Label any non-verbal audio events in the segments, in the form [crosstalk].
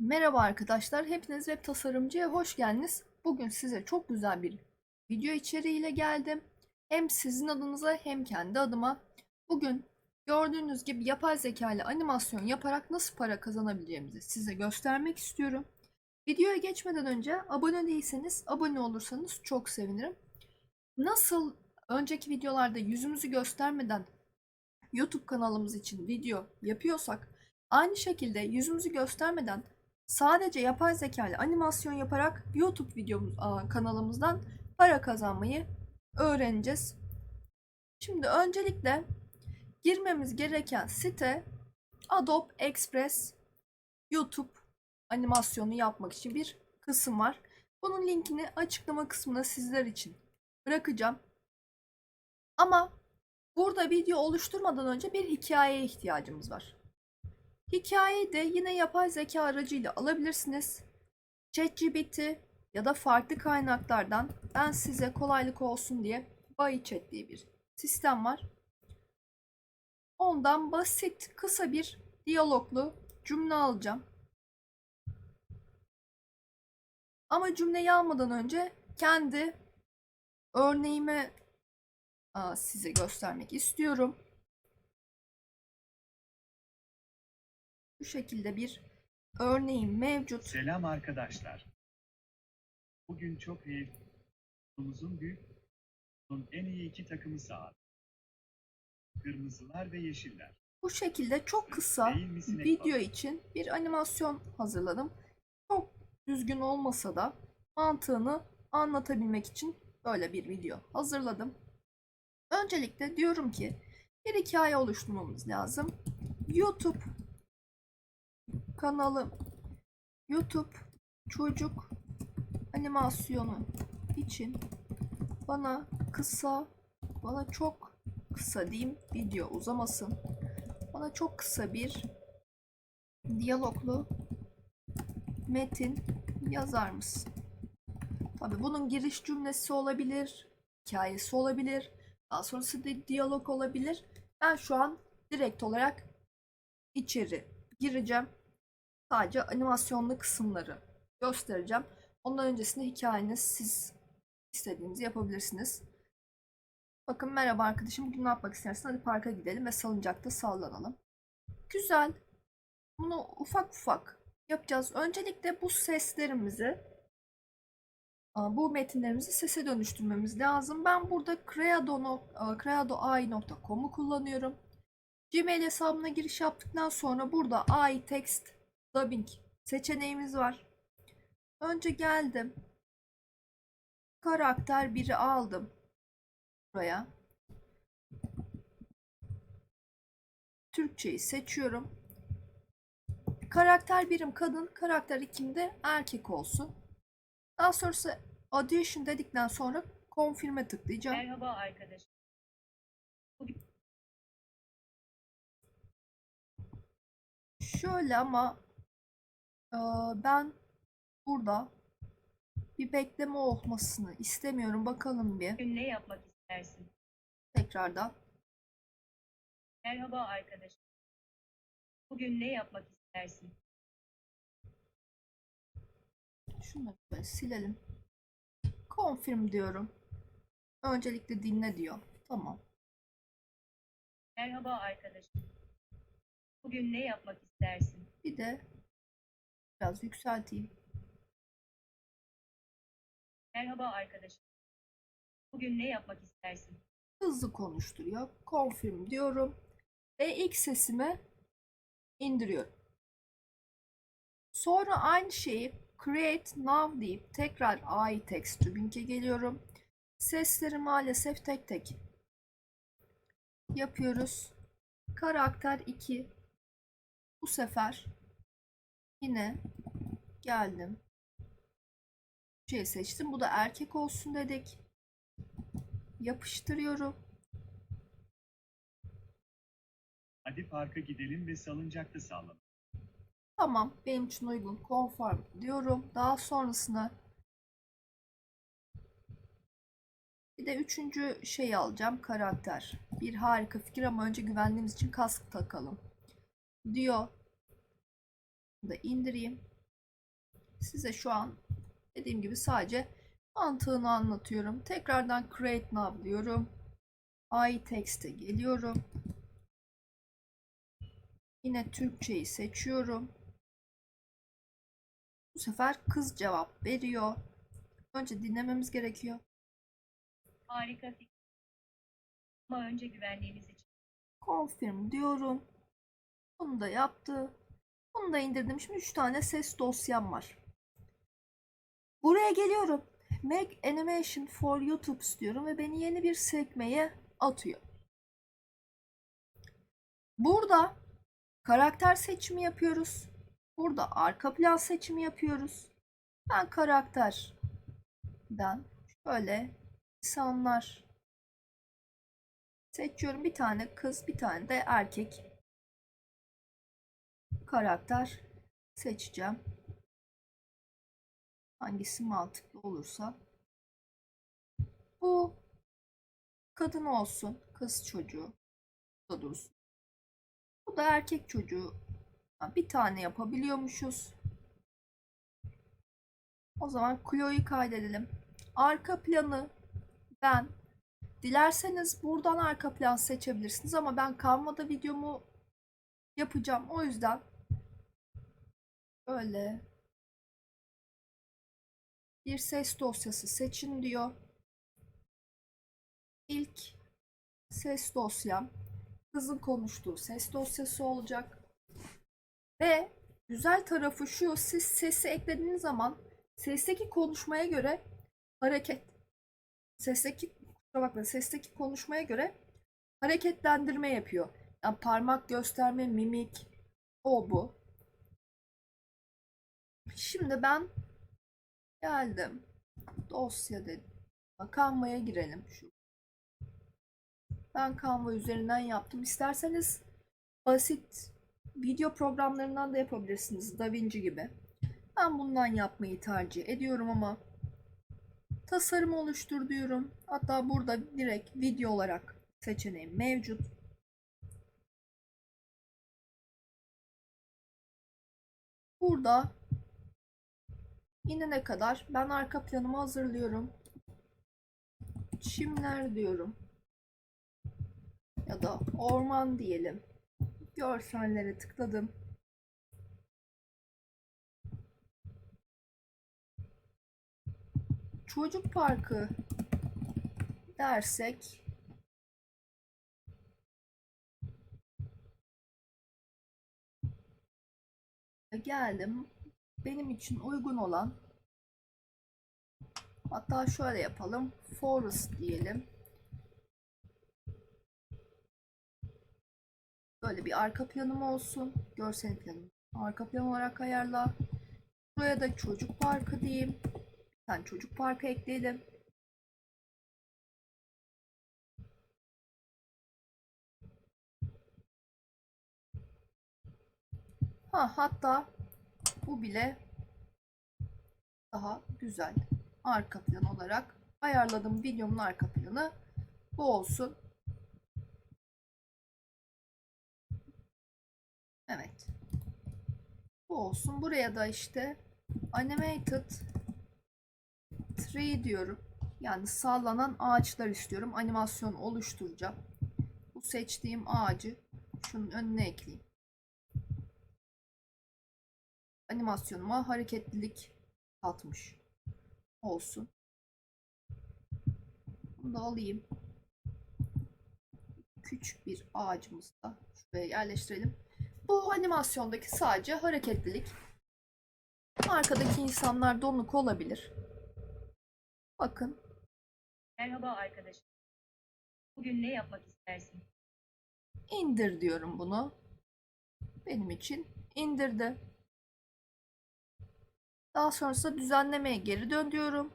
Merhaba arkadaşlar, hepiniz web tasarımcıya hoş geldiniz. Bugün size çok güzel bir video içeriğiyle geldim. Hem sizin adınıza hem kendi adıma. Bugün gördüğünüz gibi yapay zeka ile animasyon yaparak nasıl para kazanabileceğimizi size göstermek istiyorum. Videoya geçmeden önce abone değilseniz abone olursanız çok sevinirim. Nasıl önceki videolarda yüzümüzü göstermeden YouTube kanalımız için video yapıyorsak aynı şekilde yüzümüzü göstermeden Sadece yapay zeka ile animasyon yaparak YouTube videomuz kanalımızdan para kazanmayı öğreneceğiz. Şimdi öncelikle girmemiz gereken site Adobe Express YouTube animasyonu yapmak için bir kısım var. Bunun linkini açıklama kısmına sizler için bırakacağım. Ama burada video oluşturmadan önce bir hikayeye ihtiyacımız var. Hikayeyi de yine yapay zeka aracıyla alabilirsiniz. ChatGPT ya da farklı kaynaklardan ben size kolaylık olsun diye BuddyChat diye bir sistem var. Ondan basit, kısa bir diyaloglu cümle alacağım. Ama cümleyi almadan önce kendi örneğimi size göstermek istiyorum. Bu şekilde bir örneğim mevcut. Selam arkadaşlar. Bugün çok iyi. Kulumuzun büyük en iyi iki takımı sağladı. Kırmızılar ve yeşiller. Bu şekilde çok kısa video için bir animasyon hazırladım. Çok düzgün olmasa da mantığını anlatabilmek için böyle bir video hazırladım. Öncelikle diyorum ki bir hikaye oluşturmamız lazım. YouTube kanalı YouTube çocuk animasyonu için bana kısa bana çok kısa diyeyim video uzamasın. Bana çok kısa bir diyaloglu metin yazar mısın? Tabii bunun giriş cümlesi olabilir, hikayesi olabilir, daha sonrası da diyalog olabilir. Ben şu an direkt olarak içeri gireceğim. Sadece animasyonlu kısımları göstereceğim. Ondan öncesinde hikayeniz siz istediğinizi yapabilirsiniz. Bakın merhaba arkadaşım bugün ne yapmak istersin? Hadi parka gidelim ve salıncakta sallanalım. Güzel. Bunu ufak ufak yapacağız. Öncelikle bu seslerimizi bu metinlerimizi sese dönüştürmemiz lazım. Ben burada creado, creadoai.com'u kullanıyorum. Gmail hesabına giriş yaptıktan sonra burada AI text dubbing seçeneğimiz var. Önce geldim. Karakter 1'i aldım. Buraya. Türkçeyi seçiyorum. Karakter birim kadın, karakter 2'm de erkek olsun. Daha sonrası audition dedikten sonra confirm'e tıklayacağım. Merhaba arkadaşlar. Şöyle ama ben burada bir bekleme olmasını istemiyorum. Bakalım bir Bugün ne yapmak istersin? tekrardan. Merhaba arkadaşlar. Bugün ne yapmak istersin? Şunları böyle silelim. Confirm diyorum. Öncelikle dinle diyor. Tamam. Merhaba arkadaşlar. Bugün ne yapmak istersin? Bir de biraz yükselteyim. Merhaba arkadaşlar. Bugün ne yapmak istersin? Hızlı konuşturuyor. Confirm diyorum. Ve ilk sesimi indiriyorum. Sonra aynı şeyi create now deyip tekrar AI text tübinke geliyorum. Sesleri maalesef tek tek yapıyoruz. Karakter 2 bu sefer yine geldim. Şey seçtim. Bu da erkek olsun dedik. Yapıştırıyorum. Hadi parka gidelim ve salıncakta sallanalım. Tamam, benim için uygun. Conform diyorum. Daha sonrasında bir de üçüncü şeyi alacağım. Karakter. Bir harika fikir ama önce güvenliğimiz için kask takalım. Diyor. Bunu da indireyim. size şu an dediğim gibi sadece mantığını anlatıyorum. Tekrardan create now diyorum. iText'e geliyorum. Yine Türkçeyi seçiyorum. Bu sefer kız cevap veriyor. Önce dinlememiz gerekiyor. Harika fikir. Ama önce güvenliğiniz için. Confirm diyorum. Bunu da yaptı. Bunu da indirdim. Şimdi 3 tane ses dosyam var. Buraya geliyorum. Make animation for YouTube diyorum ve beni yeni bir sekmeye atıyor. Burada karakter seçimi yapıyoruz. Burada arka plan seçimi yapıyoruz. Ben karakterden şöyle insanlar seçiyorum. Bir tane kız, bir tane de erkek karakter seçeceğim. Hangisi mantıklı olursa. Bu kadın olsun, kız çocuğu da dursun. Bu da erkek çocuğu. Bir tane yapabiliyormuşuz. O zaman Chloe'yi kaydedelim. Arka planı ben dilerseniz buradan arka plan seçebilirsiniz ama ben Canva'da videomu yapacağım. O yüzden böyle bir ses dosyası seçin diyor. İlk ses dosyam kızın konuştuğu ses dosyası olacak. Ve güzel tarafı şu siz sesi eklediğiniz zaman sesteki konuşmaya göre hareket sesteki bakma sesteki konuşmaya göre hareketlendirme yapıyor. Yani parmak gösterme, mimik o bu. Şimdi ben geldim. Dosya dedim. Canva'ya girelim şu. Ben Canva üzerinden yaptım. İsterseniz basit video programlarından da yapabilirsiniz. DaVinci gibi. Ben bundan yapmayı tercih ediyorum ama tasarım oluştur diyorum. Hatta burada direkt video olarak seçeneğim mevcut. Burada inene kadar ben arka planımı hazırlıyorum. Çimler diyorum. Ya da orman diyelim. Görsellere tıkladım. Çocuk parkı dersek geldim. Benim için uygun olan hatta şöyle yapalım. Forest diyelim. Böyle bir arka planım olsun. Görsel planım. Arka plan olarak ayarla. Buraya da çocuk parkı diyeyim. Bir tane çocuk parkı ekleyelim. Ha hatta bu bile daha güzel. Arka plan olarak ayarladığım videomun arka planı bu olsun. Evet. Bu olsun. Buraya da işte animated tree diyorum. Yani sallanan ağaçlar istiyorum. Animasyon oluşturacağım. Bu seçtiğim ağacı şunun önüne ekleyeyim. Animasyonuma hareketlilik katmış. Olsun. Bunu da alayım. Küçük bir ağacımızı da şuraya yerleştirelim. Bu animasyondaki sadece hareketlilik. Arkadaki insanlar donuk olabilir. Bakın Merhaba arkadaşım. Bugün ne yapmak istersin? indir diyorum bunu. Benim için indirdi. Daha sonrasında düzenlemeye geri dön diyorum.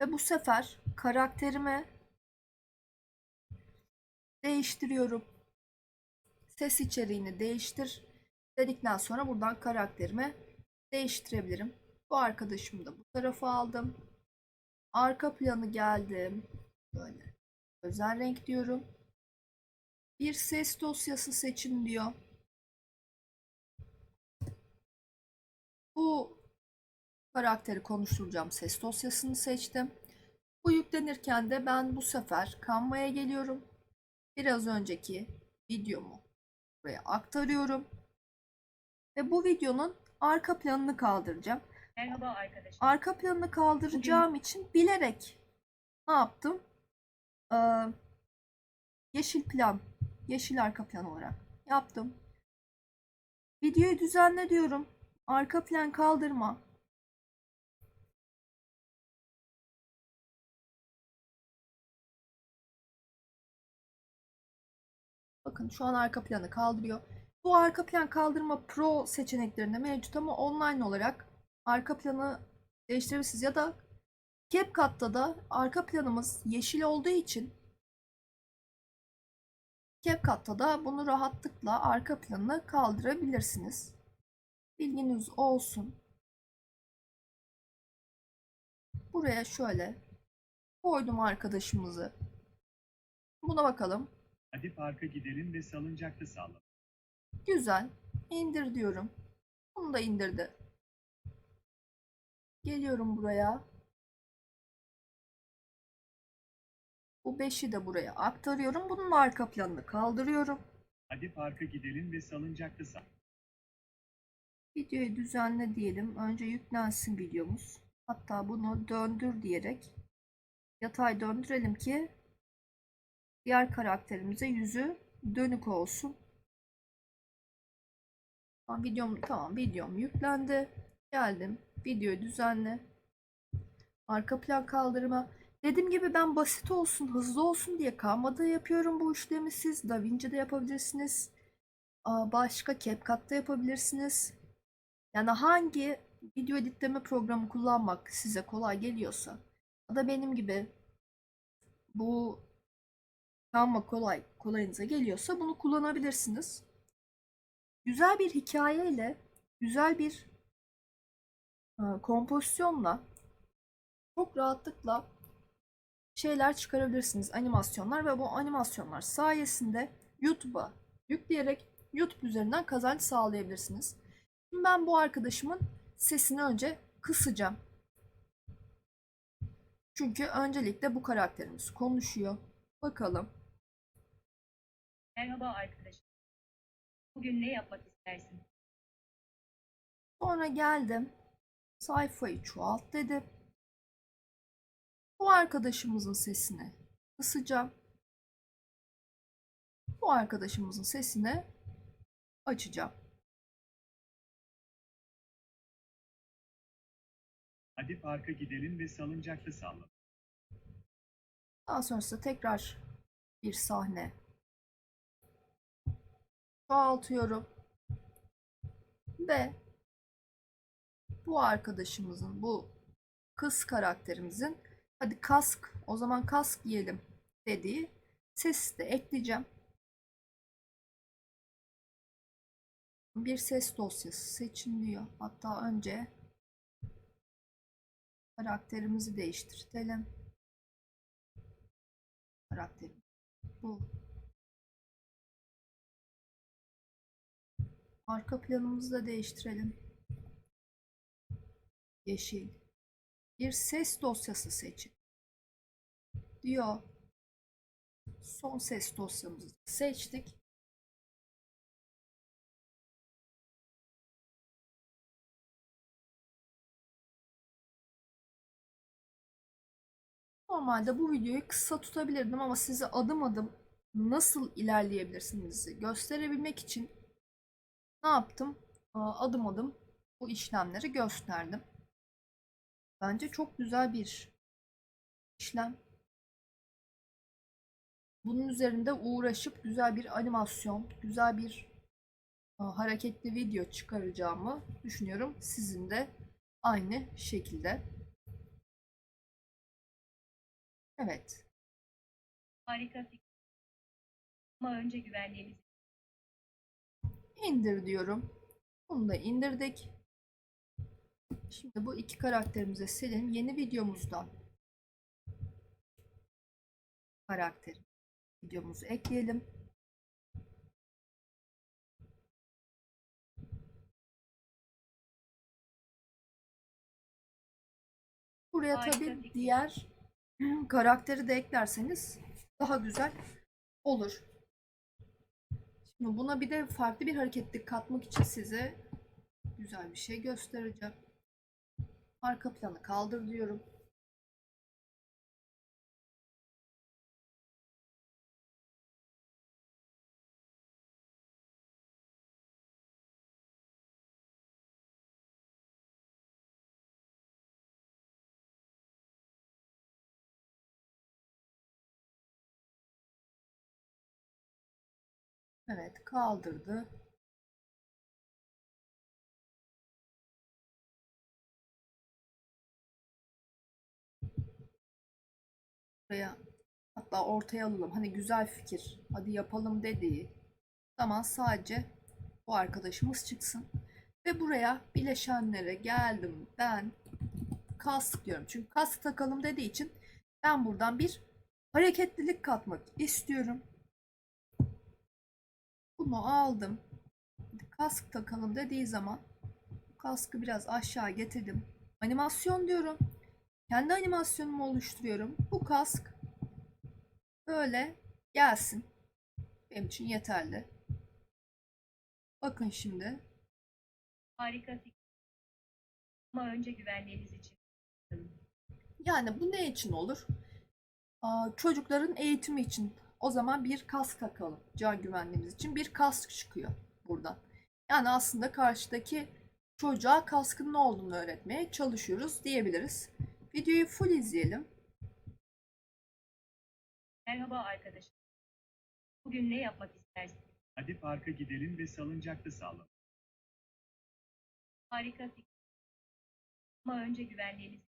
Ve bu sefer karakterimi değiştiriyorum. Ses içeriğini değiştir dedikten sonra buradan karakterimi değiştirebilirim. Bu arkadaşımı da bu tarafa aldım. Arka planı geldim. Böyle özel renk diyorum. Bir ses dosyası seçin diyor. Bu karakteri konuşturacağım ses dosyasını seçtim. Bu yüklenirken de ben bu sefer Canva'ya geliyorum. Biraz önceki videomu buraya aktarıyorum. Ve bu videonun arka planını kaldıracağım. Merhaba arkadaşlar. Arka planını kaldıracağım için bilerek ne yaptım? Ee, yeşil plan, yeşil arka plan olarak yaptım. Videoyu düzenle diyorum. Arka plan kaldırma. Bakın şu an arka planı kaldırıyor. Bu arka plan kaldırma pro seçeneklerinde mevcut ama online olarak arka planı değiştirebilirsiniz ya da CapCut'ta da arka planımız yeşil olduğu için CapCut'ta da bunu rahatlıkla arka planını kaldırabilirsiniz. Bilginiz olsun. Buraya şöyle koydum arkadaşımızı. Buna bakalım. Hadi parka gidelim ve salıncakta sallanalım. Güzel. İndir diyorum. Bunu da indirdi. Geliyorum buraya. Bu 5'i de buraya aktarıyorum. Bunun arka planını kaldırıyorum. Hadi parka gidelim ve salıncakta sallanalım. Videoyu düzenle diyelim. Önce yüklensin videomuz. Hatta bunu döndür diyerek yatay döndürelim ki diğer karakterimize yüzü dönük olsun. Tamam videom tamam videom yüklendi. Geldim. Videoyu düzenle. Arka plan kaldırma. Dediğim gibi ben basit olsun, hızlı olsun diye Canva'da yapıyorum bu işlemi. Siz DaVinci'de yapabilirsiniz. Başka CapCut'ta yapabilirsiniz. Yani hangi video editleme programı kullanmak size kolay geliyorsa ya da benim gibi bu Canva kolay kolayınıza geliyorsa bunu kullanabilirsiniz. Güzel bir hikayeyle, güzel bir e, kompozisyonla çok rahatlıkla şeyler çıkarabilirsiniz, animasyonlar ve bu animasyonlar sayesinde YouTube'a yükleyerek YouTube üzerinden kazanç sağlayabilirsiniz. Şimdi ben bu arkadaşımın sesini önce kısacağım. Çünkü öncelikle bu karakterimiz konuşuyor. Bakalım. Merhaba arkadaşlar. Bugün ne yapmak istersin? Sonra geldim. Sayfayı çoğalt dedim. Bu arkadaşımızın sesini kısacağım. Bu arkadaşımızın sesini açacağım. Hadi parka gidelim ve salıncakta sallanalım. Daha sonrasında tekrar bir sahne çoğaltıyorum. Ve bu arkadaşımızın, bu kız karakterimizin hadi kask, o zaman kask giyelim dediği sesi de ekleyeceğim. Bir ses dosyası seçin diyor. Hatta önce karakterimizi değiştirtelim. Karakterim bu. Arka planımızı da değiştirelim. Yeşil. Bir ses dosyası seçin. Diyor. Son ses dosyamızı seçtik. Normalde bu videoyu kısa tutabilirdim ama size adım adım nasıl ilerleyebilirsiniz gösterebilmek için ne yaptım? Adım adım bu işlemleri gösterdim. Bence çok güzel bir işlem. Bunun üzerinde uğraşıp güzel bir animasyon, güzel bir hareketli video çıkaracağımı düşünüyorum. Sizin de aynı şekilde. Evet. Harika fikir. Ama önce güvenliğimiz İndir diyorum. Bunu da indirdik. Şimdi bu iki karakterimize silelim. Yeni videomuzdan karakter videomuzu ekleyelim. Buraya fikir. diğer [clears throat] karakteri de eklerseniz daha güzel olur. Buna bir de farklı bir hareketlik katmak için size güzel bir şey göstereceğim. Arka planı kaldır diyorum. Evet, kaldırdı. Buraya hatta ortaya alalım. Hani güzel fikir. Hadi yapalım dediği zaman sadece bu arkadaşımız çıksın. Ve buraya bileşenlere geldim ben kask diyorum. Çünkü kask takalım dediği için ben buradan bir hareketlilik katmak istiyorum. Bunu aldım. Kask takalım dediği zaman kaskı biraz aşağı getirdim. Animasyon diyorum. Kendi animasyonumu oluşturuyorum. Bu kask böyle gelsin. Benim için yeterli. Bakın şimdi. Harika fikir. Ama önce güvenliğiniz için. Yani bu ne için olur? Aa, çocukların eğitimi için. O zaman bir kask takalım. Can güvenliğimiz için bir kask çıkıyor buradan. Yani aslında karşıdaki çocuğa kaskın ne olduğunu öğretmeye çalışıyoruz diyebiliriz. Videoyu full izleyelim. Merhaba arkadaşım. Bugün ne yapmak istersin? Hadi parka gidelim ve salıncakta sallanalım. Harika fikir. Ama önce güvenliğiniz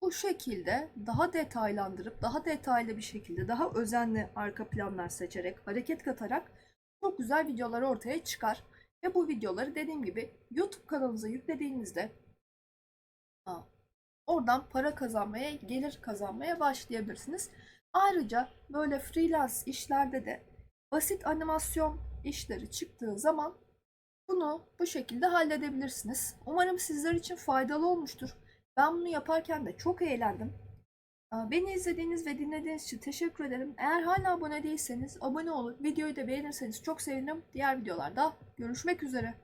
Bu şekilde daha detaylandırıp daha detaylı bir şekilde daha özenli arka planlar seçerek hareket katarak çok güzel videolar ortaya çıkar. Ve bu videoları dediğim gibi YouTube kanalınıza yüklediğinizde oradan para kazanmaya, gelir kazanmaya başlayabilirsiniz. Ayrıca böyle freelance işlerde de basit animasyon işleri çıktığı zaman bunu bu şekilde halledebilirsiniz. Umarım sizler için faydalı olmuştur. Ben bunu yaparken de çok eğlendim. Beni izlediğiniz ve dinlediğiniz için teşekkür ederim. Eğer hala abone değilseniz abone olun. Videoyu da beğenirseniz çok sevinirim. Diğer videolarda görüşmek üzere.